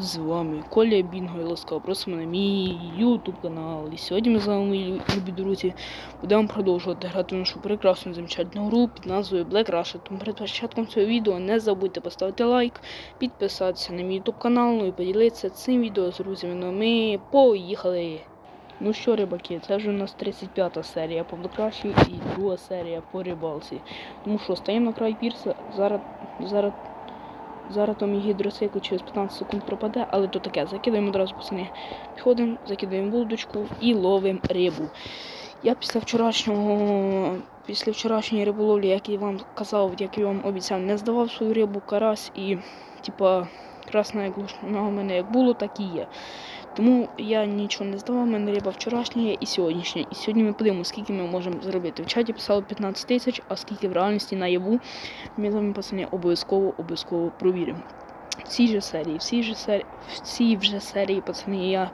З вами Коля Бінго і ласкаво просимо на мій YouTube канал. І сьогодні ми з вами, любі друзі, будемо продовжувати грати в нашу прекрасну замечательну гру під назвою Black Russia. Тому перед початком цього відео не забудьте поставити лайк, підписатися на мій YouTube канал, ну і поділитися цим відео з друзями. Ну ми поїхали! Ну що, рибаки, це вже у нас 35 серія по Rush і друга серія по рибалці. Тому що стаємо на край пірса, зараз, зараз Зараз то мій гідроцикл через 15 секунд пропаде, але то таке. Закидаємо одразу пацани. Підходимо, закидаємо вудочку і ловимо рибу. Я після вчорашнього, після вчорашньої риболовлі, як я вам казав, як я вам обіцяв, не здавав свою рибу карась і типа красна глушна у мене як було, так і є. Тому я нічого не здавав, у мене риба вчорашня і сьогоднішня. І сьогодні ми подивимося, скільки ми можемо зробити. В чаті писало 15 тисяч, а скільки в реальності наяву. Ми з вами, пацани, обов'язково обов'язково провіримо. В цій же серії, в цій же серії, цій вже серії, пацани, я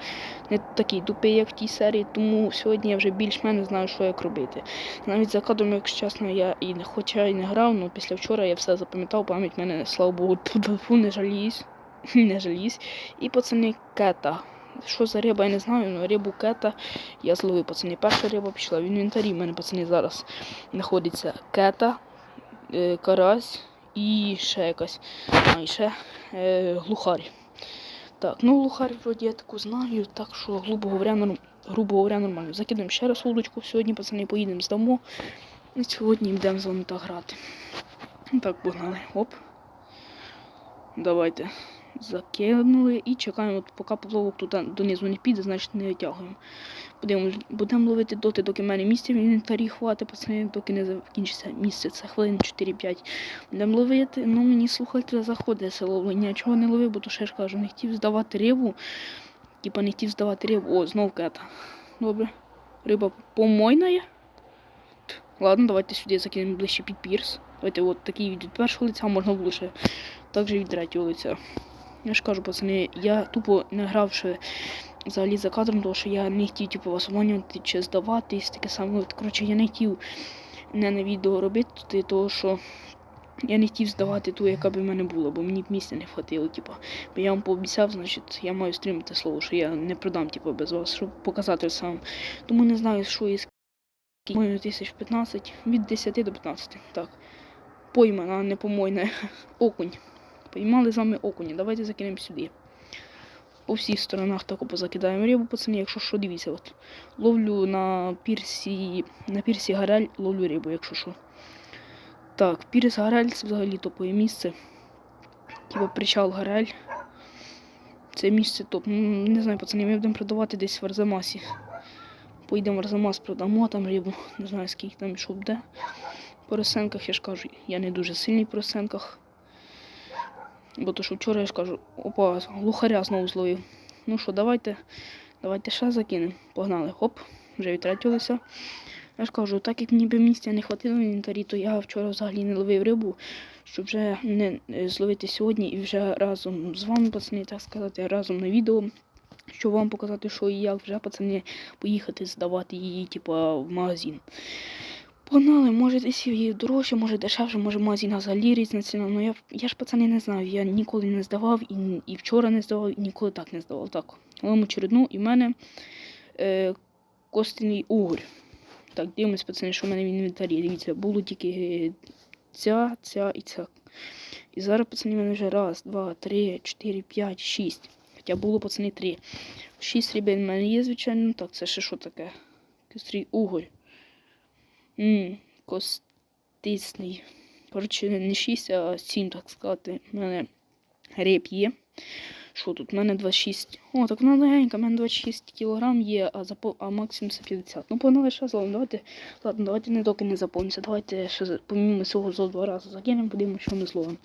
не такий тупий, як в тій серії, тому сьогодні я вже більш-менш знаю, що як робити. Навіть за кадром, якщо чесно, я і не хоча і не грав, але після вчора я все запам'ятав, пам'ять мене, слава Богу, фу, не жаліюсь. Не жаліюсь. І пацани кета. Що за риба, я не знаю, але рибу кета я зловив, пацани. Перша риба пішла в інвентарі. У мене пацани зараз знаходиться кета, е, карась і ще якась. А, ще е, глухарь. Так, ну глухарь вроді я таку знаю, так що, грубо говоря, норм... грубо говоря, нормально. Закидаємо ще раз удочку. Сьогодні, пацани, поїдемо здамо. І сьогодні йдемо з вами так грати. Ну, Так, погнали. Оп. Давайте. Закинули і чекаємо, поки поплавок тут донизу не піде, значить не витягуємо. Будемо, будемо ловити доти, доки в мене місця в інвентарі хватить, пацани, доки не закінчиться місце. Це хвилин 4-5. Будемо ловити, ну мені слухайте, заходить це ловлення. Чого не ловив, бо то ще ж кажу, не хотів здавати рибу. Типа не хотів здавати рибу. О, знов кета. Добре. Риба помойна є. Ладно, давайте сюди закинемо ближче під пірс. Давайте от такий від першого лиця можна було ще. Так від третього лиця. Я ж кажу, пацани, я тупо не грав ще взагалі за кадром, тому що я не хотів типу, вас обманювати чи здаватись, таке саме. Коротше, я не хотів не на відео робити, тому що я не хотів здавати ту, яка б в мене була, бо мені б місця не хватило. Типу. Бо я вам пообіцяв, значить, я маю стримати слово, що я не продам типу, без вас, щоб показати сам. Тому не знаю, що і скільки. Тисяч 15, від 10 до 15. Так. Поймана, не помойна. Окунь. Поймали з вами окуня. Давайте закинемо сюди. По всіх сторонах тако позакидаємо рибу, пацани, якщо що, дивіться, от. Ловлю на пірсі, на пірсі Гарель, ловлю рибу, якщо що. Так, пірс Гарель це взагалі топове місце. Типа причал Гарель. Це місце топ. Не знаю, пацани, ми будемо продавати десь в Арзамасі. Поїдемо в Арзамас, продамо там рибу. Не знаю, скільки там що буде. По розсенках я ж кажу, я не дуже сильний по розсенках. Бо то що вчора я ж кажу, опа, глухаря знову зловив. Ну що, давайте, давайте ще закинемо. Погнали. Хоп, вже відтратилися. Я ж кажу, так як ніби місця не хватило в інвентарі, то я вчора взагалі не ловив рибу, щоб вже не е, зловити сьогодні і вже разом з вами, пацани, так сказати, разом на відео. Щоб вам показати, що і як вже пацани поїхати здавати її, типа, в магазин. Погнали, може і дорожче, може дешевше, може в взагалі різна ціна. Ну я, я ж пацани не знаю. Я ніколи не здавав і, і вчора не здавав, і ніколи так не здавав. Так, ловимо чередну і в мене е, костяний угорь. Так, дивимось, пацани, що в мене в інвентарі. Дивіться, було тільки е, ця, ця і ця. І зараз, пацани, в мене вже раз, два, три, чотири, п'ять, шість. Хоча було, пацани, три. Шість рібин в мене є, звичайно. Так, це ще що таке? Кострій угорь. Ммм, костисний. Коротше, не 6, а 7, так сказати. У мене реп є. Що тут? У мене 26. О, так вона легенька, у мене 26 кг є, а запо... а максимум це 50. Ну, погнали ще зловимо. Давайте. Ладно, давайте не доки не заповниться. Давайте ще помімо цього зо два рази закинемо, подивимося, що ми зловимо.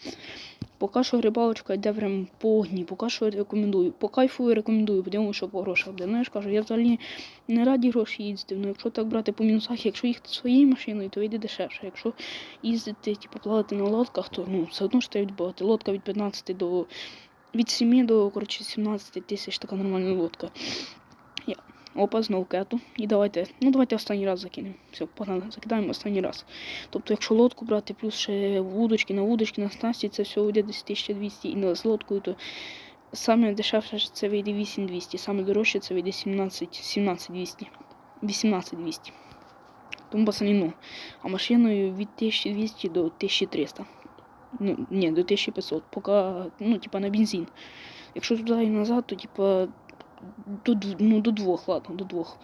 Поки що рибалочка йде прям по поки що рекомендую. По кайфу рекомендую, подивимося, що по грошах буде. Ну я ж кажу, я взагалі не раді гроші їздити. Ну якщо так брати по мінусах, якщо їхати своєю машиною, то вийде дешевше. Якщо їздити, типу, плавати на лодках, то ну все одно ж треба відбувати. Лодка від 15 до від 7 до коротше, 17 тисяч така нормальна лодка. Я. Опа, знову кету. І давайте, ну давайте останній раз закинемо. Все, погнали, закидаємо останній раз. Тобто, якщо лодку брати, плюс ще вудочки на вудочки, на снасті, це все вийде десь 1200 і на з лодкою, то саме дешевше це вийде 8200, саме дорожче це вийде 17 17200. 18200. Тому пацани, ну, а машиною від 1200 до 1300. Ну, ні, до 1500. Поки, ну, типа на бензин. Якщо туди і назад, то типа до, ну, до двох, ладно, до двох.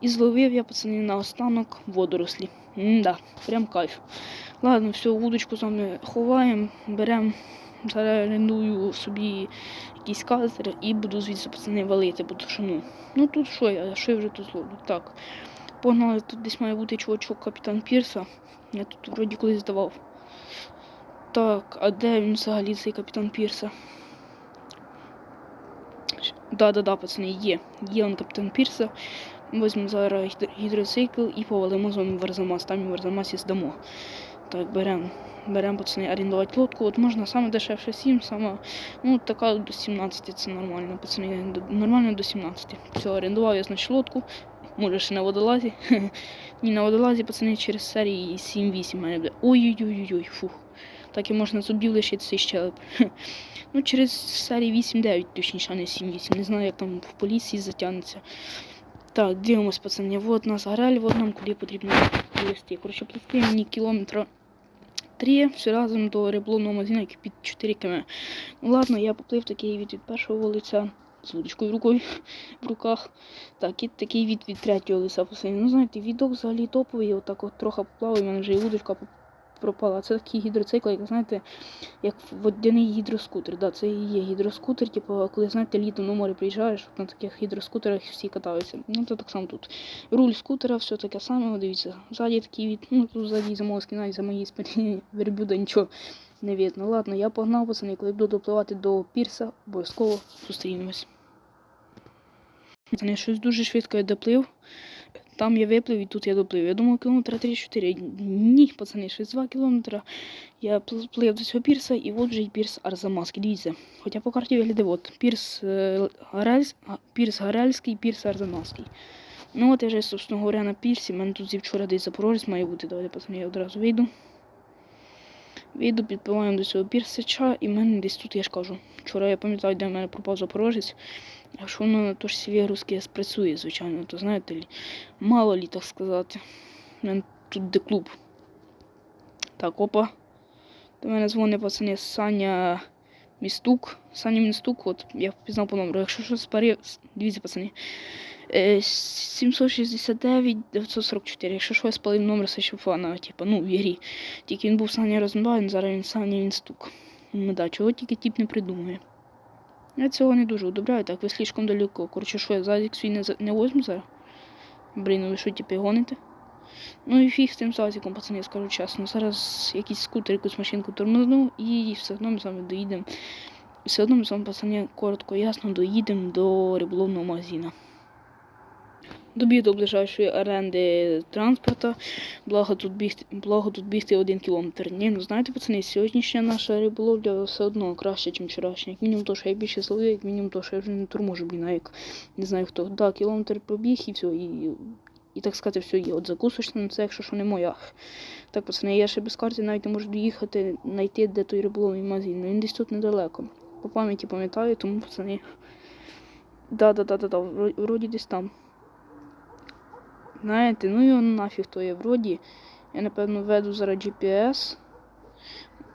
І зловив я, пацани, на останок водорослі. М-да, прям кайф. Ладно, все, вудочку вами ховаємо, беремо. Зараз орендую собі якийсь катер і буду звідси пацани валити, бо що ну. Ну тут що я, що я вже тут зловлю? Так. Погнали, тут десь має бути чувачок капітан Пірса. Я тут вроді колись здавав. Так, а де він взагалі цей капітан Пірса? Да-да-да, пацани, є. Є он капітан Пірса. Візьмемо зараз гідр- гідроцикл і повалимо з вами в Арзамас. Там і в Арзамасі здамо. Так, беремо. Беремо, пацани, орендувати лодку. От можна саме дешевше 7, саме, ну, така до 17, це нормально, пацани, нормально до 17. Все, орендував я, значить, лодку. Може, ще на водолазі. Ні, на водолазі, пацани, через серії 7-8 мене буде. Ой-ой-ой-ой, фух. Так і можна зубів лишитися щелеп. Ну, через серії 8-9, точніше, а не 7-8. Не знаю, як там в поліції затягнеться. Так, дивимось, пацани. Вот нас горель, вот нам куди потрібно плисти. Коротше, плисти мені кілометра 3, все разом до риболовного магазину, який під 4 км. Ну ладно, я поплив такий від від першого лиця з вудочкою рукою в руках. Так, і такий від від третього лиця пацани. Ну, знаєте, відок взагалі топовий, отак от трохи поплавав, і в мене вже і вудочка пропала. Це такий гідроцикл, як знаєте, як водяний гідроскутер. Да, це і є гідроскутер, типу, коли знаєте, літом на море приїжджаєш, на таких гідроскутерах всі катаються. Ну, це так само тут. Руль скутера, все таке саме, дивіться. Ззаді такий від, ну тут ззаді за мого скіна за моїй спині верблюда нічого не видно. Ладно, я погнав, пацани, коли буду допливати до пірса, обов'язково зустрінемось. Пацани, щось дуже швидко я доплив. Там я виплив і тут я доплив. Я думав, кілометра 3-4. Ні, пацани, щось 2 кілометра. Я пл- плив до цього пірса, і от вже і пірс Арзамаський. Дивіться. Хоча по карті виглядає, от пірс, е, пірс Гарельський, пірс Арзамаський. Ну от я вже, собственно говоря, на пірсі. У мене тут зі вчора десь запорожець має бути. Давайте, пацани, я одразу вийду. Вийду, підпливаємо до цього пірсича, і в мене десь тут, я ж кажу. Вчора я пам'ятаю, де в мене пропав запорожець. Якщо воно то ж всі вігрузки спрацює, звичайно, то знаєте, мало лі, так сказати. Тут де клуб. Так, опа. До мене дзвонить пацани Саня Містук. Саня Містук, от я впізнав по номеру. Якщо щось парив, дивіться, пацани. Е, 769 944. Якщо що, я спалив номер Сачуфана, типу, ну, в ігрі. Тільки він був Саня Розенбайн, зараз він Саня Містук. Ну да, чого тільки тип не придумує. Я цього не дуже одобряю, так ви слишком далеко. Коротше, що я зазік свій не, не возьму зараз? Блін, ви що типу гоните? Ну і фіг з тим зазіком, пацани, я скажу чесно. Зараз якийсь скутер, якусь машинку тормозну і все одно ми з вами доїдемо. Все одно ми з вами, пацани, коротко, ясно, доїдемо до риболовного магазину. Добіг до ближайшої оренди транспорта, благо тут бігти, благо тут бігти один кілометр. Ні, ну знаєте, пацани, сьогоднішня наша риболовля все одно краще, ніж вчорашня. Як мінімум то, що я більше зловив, як мінімум то, що я вже не торможу, блін, як не знаю хто. Да, кілометр пробіг і все, і, і так сказати, все є. От закусочна, це якщо що не моя. Так, пацани, я ще без карти навіть не можу доїхати, знайти, де той риболовний магазин. Ну, Він десь тут недалеко. По пам'яті пам'ятаю, тому пацани. Да, да, да, да, да, вроді десь там. Знаєте, ну його нафіг то є вроді. Я напевно веду зараз GPS.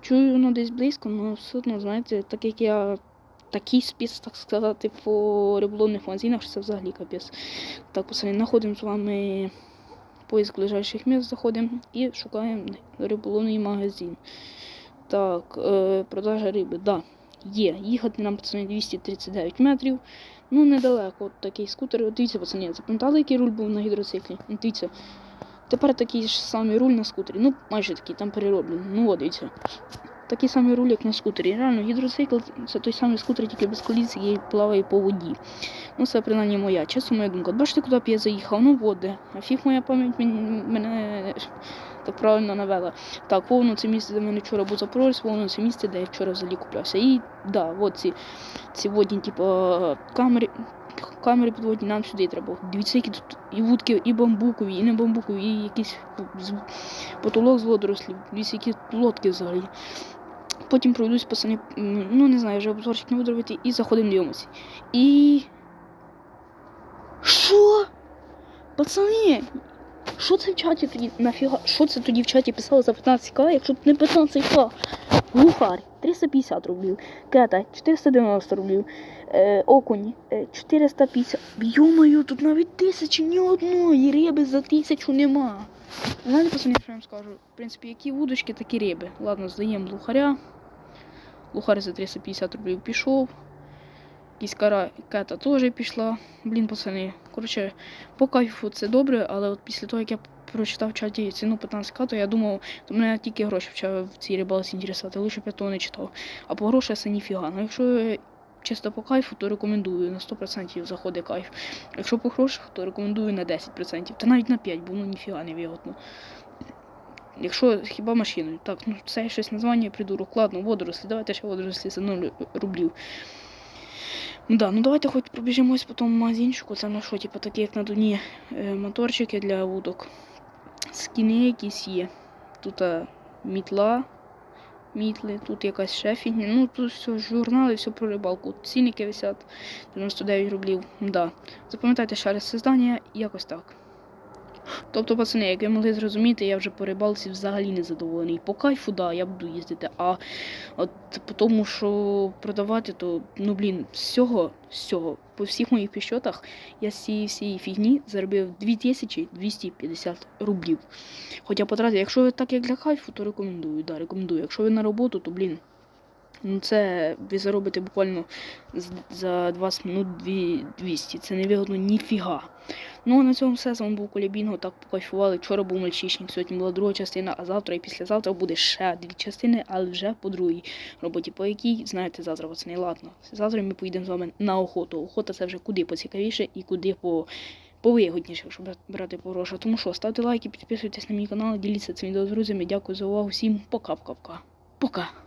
Чую воно десь близько, але все одно, знаєте, так як я такий спіс, так сказати, по риболовних магазинах, що це взагалі капець. Так, пацани, знаходимо з вами поїзд ближайших міст, заходимо і шукаємо риболовний магазин. Так, е, продажа риби, да, є. Їхати нам, пацани, 239 метрів. Ну, недалеко. От такий скутер. От дивіться, пацани, запам'ятали, який руль був на гідроциклі? Дивіться. Тепер такий ж самий руль на скутері. Ну, майже такий, там перероблений. Ну, от дивіться. Такий самий руль, як на скутері. Реально, гідроцикл це той самий скутер, тільки без коліс, який плаває по воді. Ну, це принаймні моя, чесно, моя думка. Бачите, куди б я заїхав? Ну, води. А фіг моя пам'ять мене так правильно навела. Так, повно це місце, де мене вчора був запорожець, повно це місце, де я вчора взагалі куплявся. І да, от ці, ці водні, типу, камери, камери підводні нам сюди треба. Дивіться, які тут і вудки, і бамбукові, і не бамбукові, і якийсь з- потолок з водорослів. Дивіться, які лодки взагалі. Потім пройдусь пацани, ну не знаю, вже обзорчик не буду робити, і заходимо дивимося. І. Що? Пацани! Що це в чаті тоді? Нафіга? Що це тоді в чаті писало за 15к, якщо не 15к? Глухарь 350 рублів. Кета 490 рублів. Е, окунь е, 450. Йо-моє, тут навіть тисячі ні одної риби за тисячу нема. Знаєте, пацани, що я вам скажу? В принципі, які вудочки, такі риби. Ладно, здаємо лухаря. Лухар за 350 рублів пішов. Кіськара кета теж пішла. Блін, пацани. Коротше, по кайфу це добре, але от після того, як я прочитав в чаті ціну 15к, то я думав, то мене тільки гроші почали в цій рибалці інтересувати, лише б я того не читав. А по грошах це ніфіга. Ну якщо чисто по кайфу, то рекомендую. На 100% заходить кайф. Якщо по грошах, то рекомендую на 10%. Та навіть на 5, бо ну ніфіга не вигодно. Якщо хіба машиною. Так, ну це щось названня придурок. Ладно, водорослі. Давайте ще водорослі за 0 рублів. Ну да, ну давайте хоч пробіжимось по тому магазинчику. Це на що, типу, такі як на Дуні е, моторчики для вудок. Скіни якісь є. Тут а, мітла, мітли, тут якась шефіння. Ну тут все журнали, все про рибалку. Цінники висять 99 рублів. Да. Запам'ятайте ще раз це здання, якось так. Тобто, пацани, як ви могли зрозуміти, я вже по рибалці взагалі не задоволений. По кайфу, да, я буду їздити. А от тому, що продавати, то ну блін, з цього, по всіх моїх підсчетах, я з цієї всієї фігні заробив 2250 рублів. Хоча потратив, якщо ви так як для кайфу, то рекомендую. Да, рекомендую. Якщо ви на роботу, то блін. Ну це ви заробите буквально за 20 минут 200. Це невигодно ніфіга. Ну а на цьому все. З вами був Колябінго. Так покайфували. Вчора був мальчишник, сьогодні була друга частина, а завтра і післязавтра буде ще дві частини, але вже по другій роботі, по якій, знаєте, завтра пацани, ладно. Завтра ми поїдемо з вами на охоту. Охота це вже куди поцікавіше і куди по. Повигодніше, якщо брати по. Тому що ставте лайки, підписуйтесь на мій канал, діліться цим відео з друзями. Дякую за увагу. Всім пока-пока. Пока.